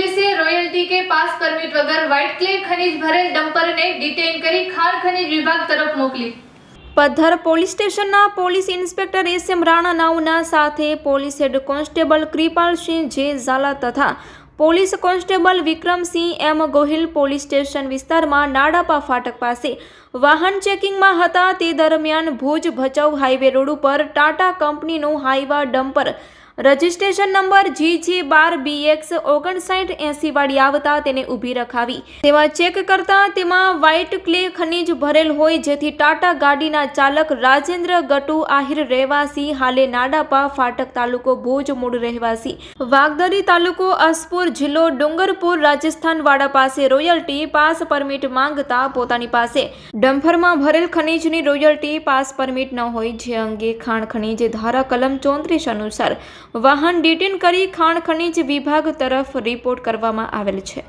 પોલીસે રોયલ્ટી કે pass permit વગર વ્હાઇટ ક્લે ખનીજ ભરેલ ડમ્પરને ડિટેઇન કરી ખાણ ખનીજ વિભાગ તરફ મોકલી. પદ્ધર પોલીસ સ્ટેશનના police inspector S M Rana નાઉના સાથે police head constable Krupalsinh J Zala તથા police constable Vikramsinh M Gohil police station વિસ્તારમાં નાડાપા ફાટક પાસે વાહન ચેકિંગમાં હતા. તે દરમિયાન ભુજ ભચાઉ હાઈવે રોડ ઉપર ટાટા કંપનીનું Hyva dumper registration number G G બાર બી એક્સ ઓગણસાઠ એંસી વાળી આવતા તેને ઊભી રખાવી. તેમાં ચેક કરતા તેમાં વ્હાઇટ ક્લે ખનીજ ભરેલ હોય જેથી ટાટા ગાડીના ચાલક રાજેન્દ્ર ગટુ આહિર રહેવાસી, હાલે નાડાપા ફાટક તાલુકો ભુજ મૂળ રહેવાસી. વાગદરી તાલુકો અસપુર જિલ્લો ડુંગરપુર રાજસ્થાન વાડા પાસે રોયલ્ટી પાસ પરમિટ માંગતા પોતાની પાસે. ડમ્ફરમાં ભરેલ ખનીજની રોયલ્ટી પાસ પરમિટ ન હોય જે અંગે ખાણ ખનીજ ધારા કલમ ચોત્રીસ અનુસાર. વાહન ડિટેન કરી ખાણ ખનીજ વિભાગ તરફ રિપોર્ટ કરવામાં આવેલ છે.